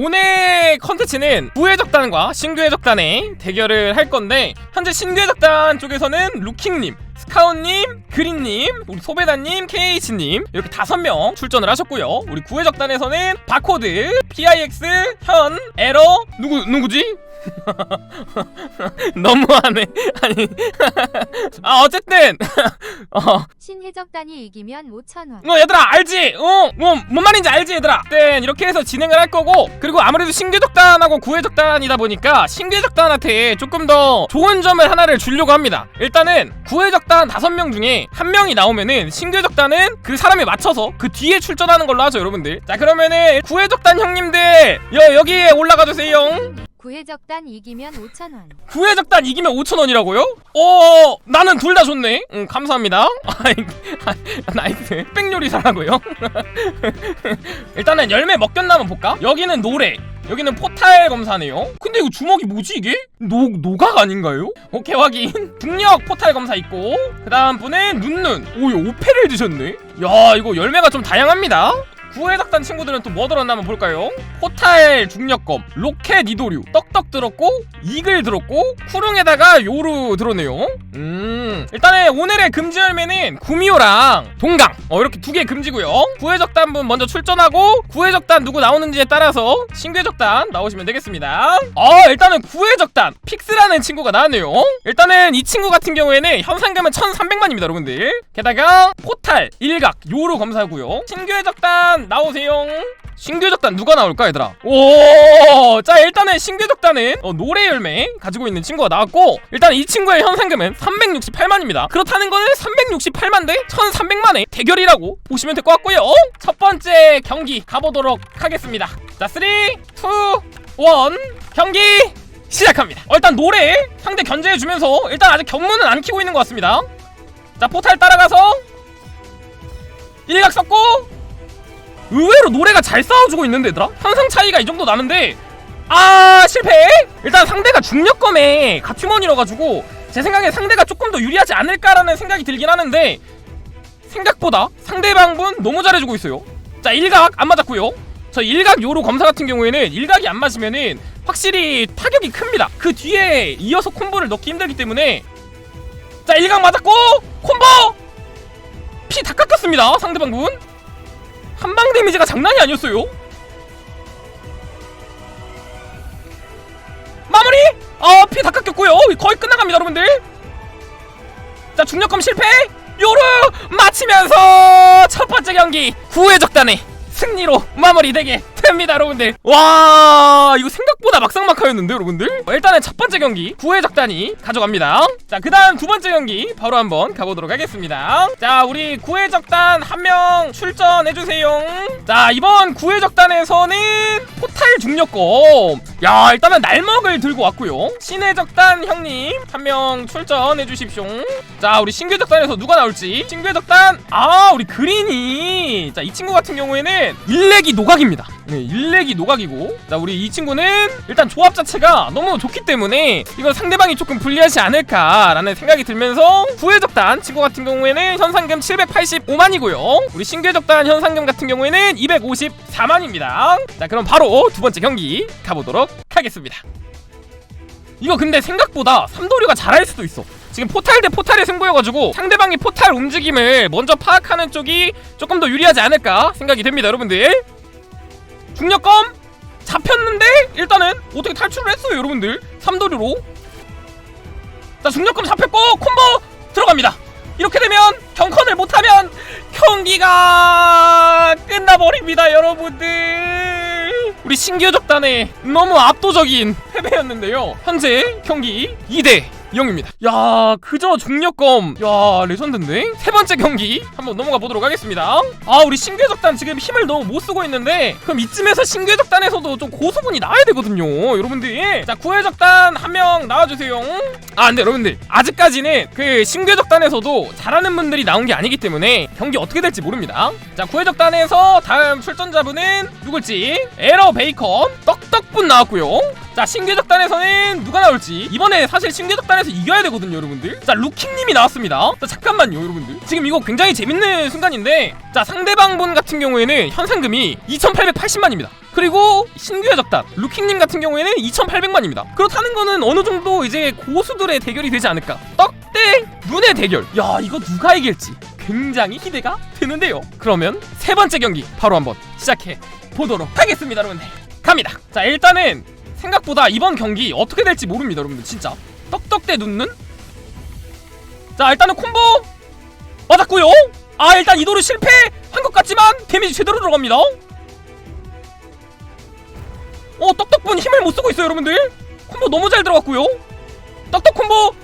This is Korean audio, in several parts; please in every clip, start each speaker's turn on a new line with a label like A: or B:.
A: 오늘 컨텐츠는 구해적단과 신규해적단의 대결을 할 건데 현재 신규해적단 쪽에서는 루킹님, 스카웃님, 그린님, 우리 소베다님, KH님 이렇게 다섯 명 출전을 하셨고요. 우리 구해적단에서는 바코드, PIX, 현, 에러 누구 누구지? 너무하네. 아니 아 어쨌든 어
B: 신해적단이 이기면 5,000원.
A: 어 얘들아 알지? 어, 뭐뭔 말인지 알지 얘들아? 네 이렇게 해서 진행을 할 거고 그리고 아무래도 신규적단하고 구해적단이다 보니까 신규적단한테 조금 더 좋은 점을 하나를 주려고 합니다. 일단은 구해적단 다섯 명 중에 한 명이 나오면은 신규적단은 그 사람에 맞춰서 그 뒤에 출전하는 걸로 하죠 여러분들. 자 그러면은 구해적단 형님들 여 여기에 올라가 주세요.
B: 구해적단 이기면 5,000원.
A: 구해적단 이기면 5천원이라고요? 어 나는 둘 다 좋네 응 감사합니다 나이스 흑백요리사라고요? 일단은 열매 먹겼나 한번 볼까? 여기는 노래 여기는 포탈 검사네요 근데 이거 주먹이 뭐지 이게? 노, 노각 아닌가요? 오케이 확인 중력 포탈 검사 있고 그 다음 분은 눈눈 오 오페를 드셨네 야 이거 열매가 좀 다양합니다 구해작단 친구들은 또 뭐 들었나 한번 볼까요? 포탈 중력검, 로켓 이도류, 떡떡 들었고, 이글 들었고, 쿠릉에다가 요루 들었네요. 음, 일단은 오늘의 금지 열매는 구미호랑 동강, 어, 이렇게 두 개 금지고요. 구해적단 분 먼저 출전하고, 구해적단 누구 나오는지에 따라서 신규해적단 나오시면 되겠습니다. 어, 일단은 구해적단, 픽스라는 친구가 나왔네요. 일단은 이 친구 같은 경우에는 현상금은 1300만입니다, 여러분들. 게다가 포탈, 일각, 요루 검사고요. 신규해적단 나오세요. 신규적단 누가 나올까 얘들아 오, 자 일단은 신규적단은 어, 노래 열매 가지고 있는 친구가 나왔고 일단 이 친구의 현상금은 368 만입니다. 그렇다는 거는 368만 대 1300만의 대결이라고 보시면 될 것 같고요. 첫 번째 경기 가보도록 하겠습니다. 자 3, 2, 1 경기 시작합니다. 어, 일단 노래 상대 견제해주면서 일단 아직 견문은 안 키고 있는 것 같습니다. 자 포탈 따라가서 일각 섞고 의외로 노래가 잘 싸워주고 있는데 얘들아? 현상 차이가 이 정도 나는데 아 실패? 일단 상대가 중력검에 가튜먼이라가지고 제 생각에 상대가 조금 더 유리하지 않을까라는 생각이 들긴 하는데 생각보다 상대방분 너무 잘해주고 있어요. 자 일각 안 맞았고요. 저 일각 요로 검사 같은 경우에는 일각이 안 맞으면은 확실히 타격이 큽니다. 그 뒤에 이어서 콤보를 넣기 힘들기 때문에. 자 일각 맞았고 콤보! 피 다 깎았습니다 상대방분. 한방 데미지가 장난이 아니었어요. 어, 피다 깎였고요. 거의 끝나갑니다, 여러분들. 자, 중력검 실패. 요루 마치면서 첫 번째 경기 구해적단의 승리로 마무리되게 됩니다, 여러분들. 와, 이거 생각보다 막상막하였는데, 여러분들. 어, 일단은 첫 번째 경기 구해적단이 가져갑니다. 자, 그 다음 두 번째 경기 바로 한번 가보도록 하겠습니다. 자, 우리 구해적단 한 명 출전해 주세요. 자, 이번 구해적단에서는 포탈 중력검. 야, 일단은 날먹을 들고 왔고요. 신해적단 형님 한 명 출전해 주십시오. 자, 우리 신규 적단에서 누가 나올지. 신규 적단 아, 우리 그린이. 자, 이 친구 같은 경우에는 일렉이 노각입니다. 네, 일렉이 노각이고. 자 우리 이 친구는 일단 조합 자체가 너무 좋기 때문에 이거 상대방이 조금 불리하지 않을까라는 생각이 들면서 구해적단 친구 같은 경우에는 현상금 785만이고요. 우리 신규적단 현상금 같은 경우에는 254만입니다. 자 그럼 바로 두 번째 경기 가보도록 하겠습니다. 이거 근데 생각보다 삼도류가 잘할 수도 있어. 지금 포탈 대 포탈의 승부여가지고 상대방이 포탈 움직임을 먼저 파악하는 쪽이 조금 더 유리하지 않을까 생각이 됩니다 여러분들 중력검 잡혔는데 일단은 어떻게 탈출을 했어요 여러분들? 삼도류로. 자 중력검 잡혔고 콤보 들어갑니다. 이렇게 되면 경컨을 못하면 경기가 끝나버립니다 여러분들. 우리 신규적단의 너무 압도적인 패배였는데요. 현재 경기 2대 0입니다. 야 그저 중력검. 야 레전드인데? 세 번째 경기 한번 넘어가 보도록 하겠습니다. 아 우리 신규적단 지금 힘을 너무 못 쓰고 있는데 그럼 이쯤에서 신규적단에서도 좀 고수분이 나와야 되거든요 여러분들. 자 구해적단 한 명 나와주세요. 아 근데 여러분들 아직까지는 그 신규적단에서도 잘하는 분들이 나온 게 아니기 때문에 경기 어떻게 될지 모릅니다. 자 구해적단에서 다음 출전자분은 누굴지? 에러 베이컨 떡떡분 나왔고요 자 신규적단에서는 누가 나올지. 이번에 사실 신규적단에서 이겨야 되거든요 여러분들. 자 루킹님이 나왔습니다. 자 잠깐만요 여러분들. 지금 이거 굉장히 재밌는 순간인데 자 상대방 분 같은 경우에는 현상금이 2880만입니다. 그리고 신규의 적단 루킹님 같은 경우에는 2800만입니다. 그렇다는 거는 어느 정도 이제 고수들의 대결이 되지 않을까? 떡대 눈의 대결. 야 이거 누가 이길지 굉장히 기대가 되는데요. 그러면 세 번째 경기 바로 한번 시작해 보도록 하겠습니다 여러분들. 갑니다. 자 일단은 생각보다 이번 경기 어떻게 될지 모릅니다 여러분들 진짜. 떡떡대 눕는? 자 일단은 콤보 맞았고요. 아 일단 이도를 실패한 것 같지만 데미지 제대로 들어갑니다. 어 떡떡분 힘을 못 쓰고 있어요 여러분들. 콤보 너무 잘 들어갔고요. 떡떡 콤보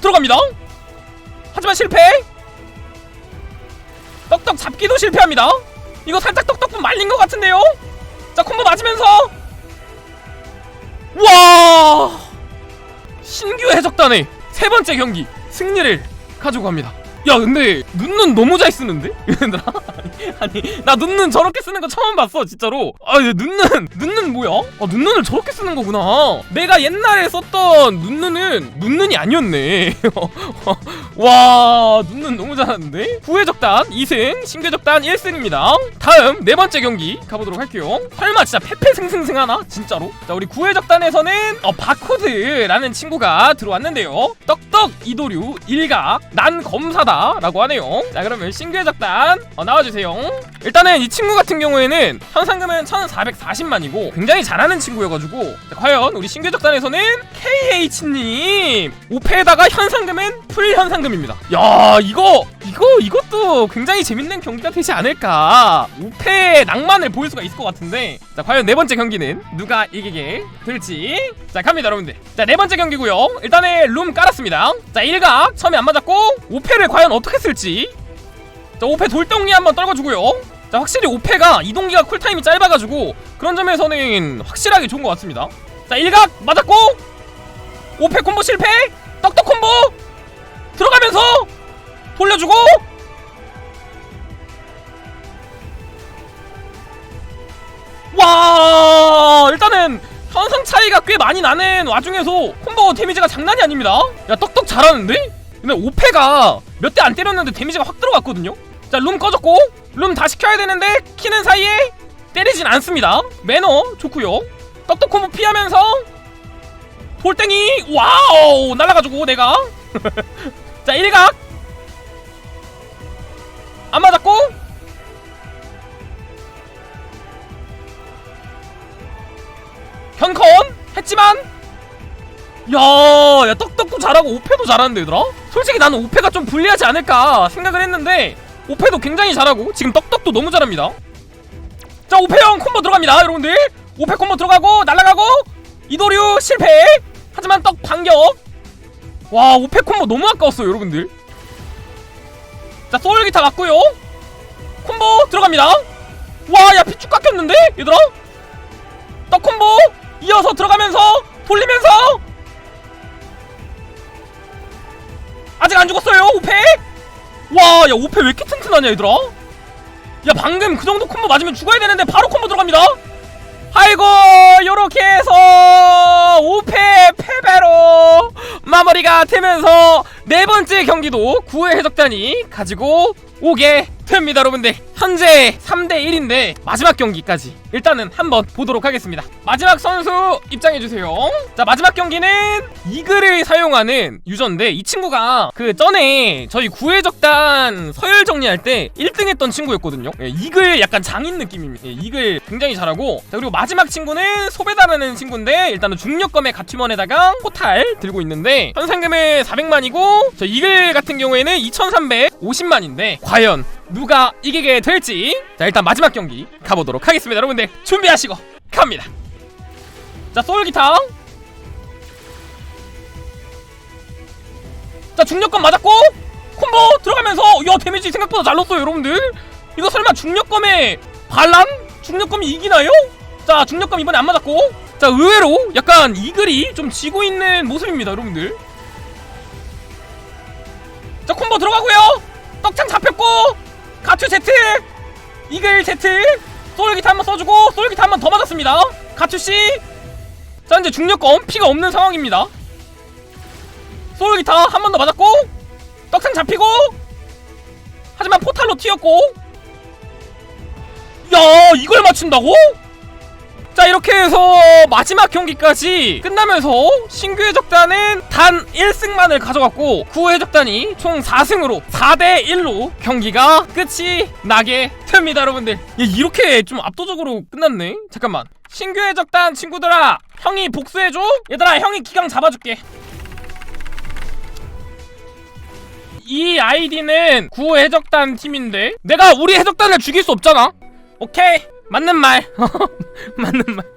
A: 들어갑니다. 하지만 실패! 떡떡 잡기도 실패합니다. 이거 살짝 떡떡분 말린 것 같은데요? 자 콤보 맞으면서 와! 신규 해적단의 세 번째 경기 승리를 가지고 갑니다. 야 근데 눈눈 너무 잘 쓰는데? 얘들아? 아니, 나 눈눈 저렇게 쓰는 거 처음 봤어 진짜로. 아얘 눈눈 눈눈 뭐야? 아 눈눈을 저렇게 쓰는 거구나. 내가 옛날에 썼던 눈눈은 눈눈이 아니었네 와 눈눈 너무 잘하는데? 후회적단 2승 신규적단 1승입니다. 다음 네 번째 경기 가보도록 할게요. 설마 진짜 패패승승승 하나? 진짜로? 자 우리 구회적단에서는 어 바코드라는 친구가 들어왔는데요. 떡떡 이도류 일각 난 검사다 라고 하네요. 자 그러면 신규적단 어, 나와주세요. 일단은 이 친구 같은 경우에는 현상금은 1440만이고 굉장히 잘하는 친구여가지고 자, 과연 우리 신규적단에서는 KH님 5패에다가 현상금은 풀 현상금 입니다. 야 이거 이거 이것도 굉장히 재밌는 경기가 되지 않을까. 5패의 낭만을 보일 수가 있을 것 같은데. 자 과연 네 번째 경기는 누가 이기게 될지. 자 갑니다 여러분들. 자 네 번째 경기고요. 일단은 룸 깔았습니다. 자 일각 처음에 안 맞았고 5패를 과연 어떻게 쓸지. 자 5패 돌덩이 한번 떨궈주고요. 자 확실히 5패가 이동기가 쿨타임이 짧아가지고 그런 점에서는 확실하게 좋은 것 같습니다. 자 일각 맞았고 5패 콤보 실패 떡떡 콤보 들어가면서 돌려주고! 와 일단은 현상 차이가 꽤 많이 나는 와중에서 콤보 데미지가 장난이 아닙니다. 야 떡떡 잘하는데? 근데 5패가 몇 대 안 때렸는데 데미지가 확 들어갔거든요? 자 룸 꺼졌고 룸 다 시 켜야 되는데 키는 사이에 때리진 않습니다. 매너 좋고요. 떡떡 콤보 피하면서 돌덩이 와우! 날라가지고 내가 자 일각. 안 맞았고. 견컨 했지만. 야, 야 떡떡도 잘하고 오페도 잘하는데 얘들아? 솔직히 나는 오페가 좀 불리하지 않을까 생각을 했는데 오페도 굉장히 잘하고 지금 떡떡도 너무 잘합니다. 자 오페 형 콤보 들어갑니다 여러분들. 오페 콤보 들어가고 날아가고 이도류 실패. 하지만 떡 반격 와 오페 콤보 너무 아까웠어요 여러분들. 자 소울 기타 맞고요. 콤보 들어갑니다. 와야 피축 깎였는데? 얘들아? 떡 콤보 이어서 들어가면서 돌리면서! 아직 안 죽었어요 오페 와야 오페 왜 이렇게 튼튼하냐 얘들아? 야 방금 그 정도 콤보 맞으면 죽어야 되는데 바로 콤보 들어갑니다 아이고 요렇게 해서 5패 패배로 마무리가 되면서 네 번째 경기도 구회 해적단이 가지고 오게 됩니다 여러분들. 현재 3대1인데 마지막 경기까지 일단은 한번 보도록 하겠습니다. 마지막 선수 입장해주세요. 자 마지막 경기는 이글을 사용하는 유저인데 이 친구가 그 전에 저희 구해적단 서열 정리할 때 1등 했던 친구였거든요. 예, 이글 약간 장인 느낌입니다. 예, 이글 굉장히 잘하고. 자 그리고 마지막 친구는 소베다라는 친구인데 일단은 중력검의 가튜먼에다가 포탈 들고 있는데 현상금은 400만이고 저 이글 같은 경우에는 2350만인데 과연 누가 이기게 될지 자 일단 마지막 경기 가보도록 하겠습니다. 여러분들 준비하시고 갑니다. 자 소울기타 자 중력검 맞았고 콤보 들어가면서 야 데미지 생각보다 잘 넣었어요 여러분들. 이거 설마 중력검의 반란? 중력검이 이기나요? 자 중력검 이번에 안 맞았고. 자 의외로 약간 이글이 좀 지고 있는 모습입니다 여러분들. 자 콤보 들어가고요 떡창 잡혔고 가투 Z 이글 Z 소울기타 한번 써주고 소울기타 한번 더 맞았습니다. 가투씨 자 이제 중력과 엄피가 없는 상황입니다. 소울기타 한 번 더 맞았고 떡상 잡히고 하지만 포탈로 튀었고. 야 이걸 맞춘다고? 자 이렇게 해서 마지막 경기까지 끝나면서 신규 해적단은 단 1승만을 가져갔고 구호 해적단이 총 4승으로 4대 1로 경기가 끝이 나게 됩니다 여러분들. 야, 이렇게 좀 압도적으로 끝났네. 잠깐만. 신규 해적단 친구들아 형이 복수해줘? 얘들아 형이 기강 잡아줄게. 이 아이디는 구호 해적단 팀인데 내가 우리 해적단을 죽일 수 없잖아. 오케이 맞는 말. 맞는 말